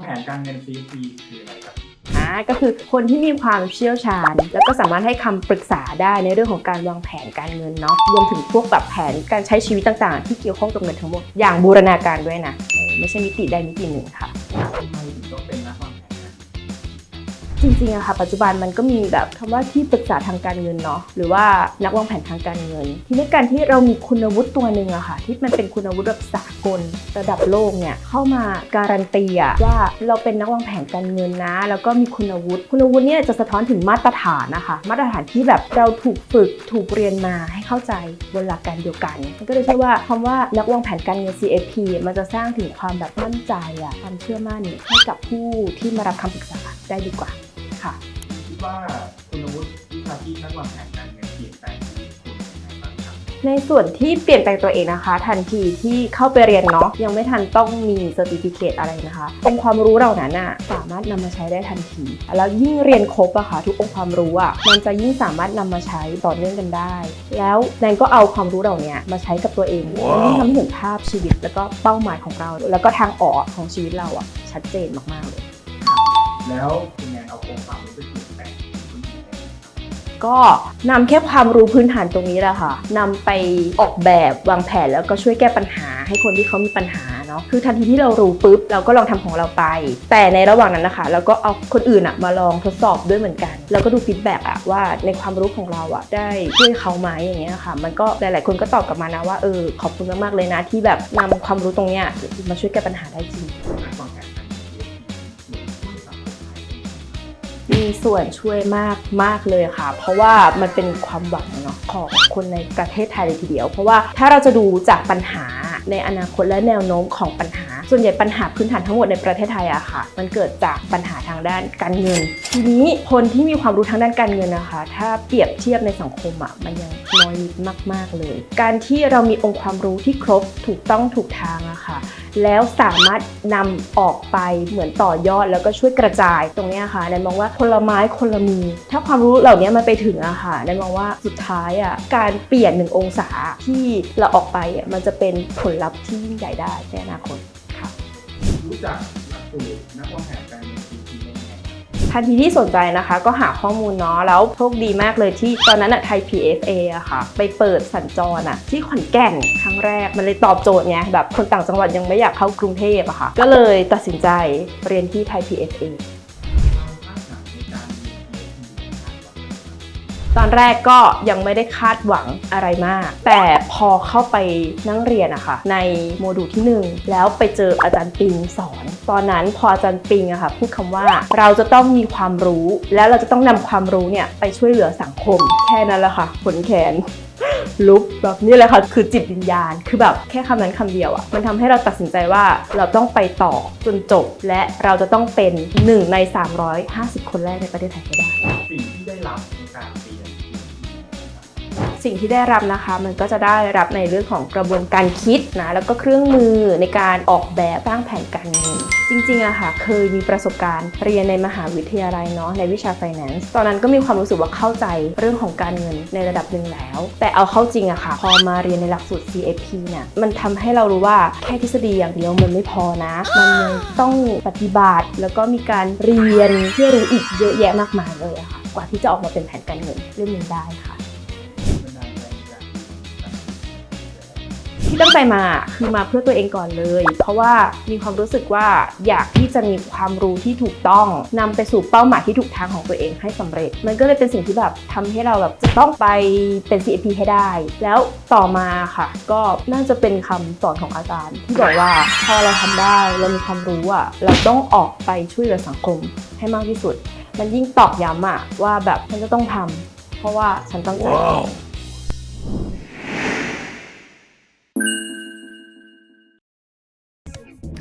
แผนการเงิน CFP คืออะไรครับอ่าก็คือคนที่มีความเชี่ยวชาญ แล้วก็สามารถให้คำปรึกษาได้ในเรื่องของการวางแผนการเงินเนาะรวมถึงพวกแบบแผนการใช้ชีวิตต่างๆ ที่เกี่ยวข้องกับเงินทั้งหมดอย่างบูรณาการด้วยนะเออไม่ใช่มิติใดมิติหนึ่งค่ะ ริงๆอะค่ะปัจจุบันมันก็มีแบบคำว่าที่ปรึกษาทางการเงินเนาะหรือว่านักวางแผนทางการเงิน ทีนี้การที่เรามีคุณวุฒิตัวหนึ่งอะค่ะ ที่มันเป็นคุณวุฒิแบบสากลระดับโลกเนี่ยเข้ามาการันตีอะว่าเราเป็นนักวางแผนการเงินนะ แล้วก็มีคุณวุฒิคุณวุฒิเนี่ยจะสะท้อนถึงมาตรฐานนะคะ มาตรฐานที่แบบเราถูกฝึกถูกเรียนมาให้เข้าใจบนหลักการเดียวกันมันก็เลยใช่ว่าคำว่านักวางแผนการเงิน CFP มันจะสร้างถึงความแบบมั่นใจอะความเชื่อมั่นให้กับผู้ที่มารับคำปรึกษาได้ดีกว่า ค่ะ คิดว่าคุณวุฒิวิชาชีพนักวางแผนการเงินเปลี่ยนแปลงชีวิตคุณยังไงบ้างครับในส่วนที่เปลี่ยนแปลงตัวเองนะคะ ทันทีที่เข้าไปเรียนเนาะยังไม่ทันต้องมีเซอร์ติฟิเคตอะไรนะคะองค์ความรู้เหล่านั้นอะสามารถนำมาใช้ได้ทันที แล้วยิ่งเรียนครบอะค่ะทุกองค์ความรู้อะมันจะยิ่งสามารถนำมาใช้ต่อเนื่องกันได้ แล้วแนนก็เอาความรู้เหล่านี้มาใช้กับตัวเองมันยิ่งทำให้เห็นภาพชีวิต แล้วก็เป้าหมายของเรา แล้วก็ทางออกของชีวิตเราอะชัดเจนมากๆเลยแล้วคุณแนน เอาองค์ความรู้ไปเปลี่ยนแปลงก็นำแค่ความรู้พื้นฐานตรงนี้แหละค่ะนำไปออกแบบวางแผนแล้วก็ช่วยแก้ปัญหา ให้คนที่เขามีปัญหาเนาะคือทันทีที่เรารู้ปุ๊บเราก็ลองทำของเราไป แต่ในระหว่างนั้นนะคะเราก็เอาคนอื่นอะมาลองทดสอบด้วยเหมือนกัน แล้วก็ดูฟีดแบ็กอะว่าในความรู้ของเราอะได้ช่วยเขาไหมอย่างเงี้ยค่ะ มันก็หลาย ๆ คนก็ตอบกลับมานะว่าเออขอบคุณมากๆเลยนะที่แบบนำความรู้ตรงเนี้ยมาช่วยแก้ปัญหาได้จริง มีส่วนช่วยมากมากเลยค่ะ เพราะว่ามันเป็นความหวังเนาะของคนในประเทศไทยเลยทีเดียว เพราะว่าถ้าเราจะดูจากปัญหาในอนาคตและแนวโน้มของปัญหา ส่วนใหญ่ปัญหาพื้นฐานทั้งหมดในประเทศไทยอะค่ะ มันเกิดจากปัญหาทางด้านการเงิน ทีนี้คนที่มีความรู้ทางด้านการเงินนะคะ ถ้าเปรียบเทียบในสังคมอะมันยังน้อยนิดมาก ๆเลย การที่เรามีองค์ความรู้ที่ครบถูกต้องถูกทางอะค่ะ แล้วสามารถนำออกไปเหมือนต่อยอดแล้วก็ช่วยกระจายตรงนี้ค่ะแนนมองว่าคนละไม้คนละมือถ้าความรู้เหล่านี้มันไปถึงอะค่ะแนนมองว่าสุดท้ายอะการเปลี่ยนหนึ่งองศาที่เราออกไปอะมันจะเป็นผลลัพธ์ที่ยิ่งใหญ่ได้ในอนาคตค่ะ รู้จักหลักสูตรนักวางแผนการเงิน CFP ได้ไงครับทันทีที่สนใจนะคะก็หาข้อมูลเนาะแล้วโชคดีมากเลยที่ตอนนั้นอะไทย PFA อะค่ะ ไปเปิดสัญจรอะที่ขอนแก่นครั้งแรกมันเลยตอบโจทย์ไงแบบคนต่างจังหวัดยังไม่อยากเข้ากรุงเทพอะค่ะ ก็เลยตัดสินใจเรียนที่ไทย PFA ตอนแรกก็ยังไม่ได้คาดหวังอะไรมาก แต่พอเข้าไปนั่งเรียนอะค่ะในโมดูลที่ 1 แล้วไปเจออาจารย์ปิงสอน ตอนนั้นพออาจารย์ปิงอะค่ะพูดคำว่าเราจะต้องมีความรู้ แล้วเราจะต้องนำความรู้เนี่ยไปช่วยเหลือสังคม แค่นั้นแหละค่ะขนแขนลุกแบบนี้เลยค่ะคือจิตวิญญาณ คือแบบแค่คำนั้นคำเดียวอะมันทำให้เราตัดสินใจว่าเราต้องไปต่อจนจบ และเราจะต้องเป็นหนึ่งใน 350 คนแรกในประเทศไทยให้ได้ สิ่งที่ได้รับในการ สิ่งที่ได้รับนะคะ มันก็จะได้รับในเรื่องของกระบวนการคิดนะแล้วก็เครื่องมือในการออกแบบสร้างแผนการเงินจริงๆอะค่ะเคยมีประสบการณ์เรียนในมหาวิทยาลัยเนาะในวิชา finance ตอนนั้นก็มีความรู้สึกว่าเข้าใจเรื่องของการเงินในระดับหนึ่งแล้ว แต่เอาเข้าจริงอะค่ะ พอมาเรียนในหลักสูตร CFP เนี่ยมันทำให้เรารู้ว่าแค่ทฤษฎีอย่างเดียวมันไม่พอนะ มันยังต้องปฏิบัติ แล้วก็มีการเรียนเพื่อรู้อีกเยอะแยะมากมายเลยอะค่ะกว่าที่จะออกมาเป็นแผนการเงินเรื่องนึงได้ค่ะ ที่ตั้งใจมาคือมาเพื่อตัวเองก่อนเลย เพราะว่ามีความรู้สึกว่าอยากที่จะมีความรู้ที่ถูกต้องนำไปสู่เป้าหมายที่ถูกทางของตัวเองให้สำเร็จ มันก็เลยเป็นสิ่งที่แบบทำให้เราแบบจะต้องไปเป็น CAP ให้ได้ แล้วต่อมาค่ะ ก็น่าจะเป็นคำสอนของอาจารย์ ที่บอกว่าพอเราทำได้เรามีความรู้อะเราต้องออกไปช่วยเหลือสังคมให้มากที่สุด มันยิ่งตอกย้ำอะว่าแบบฉันจะต้องทำเพราะว่าฉันตั้งใจ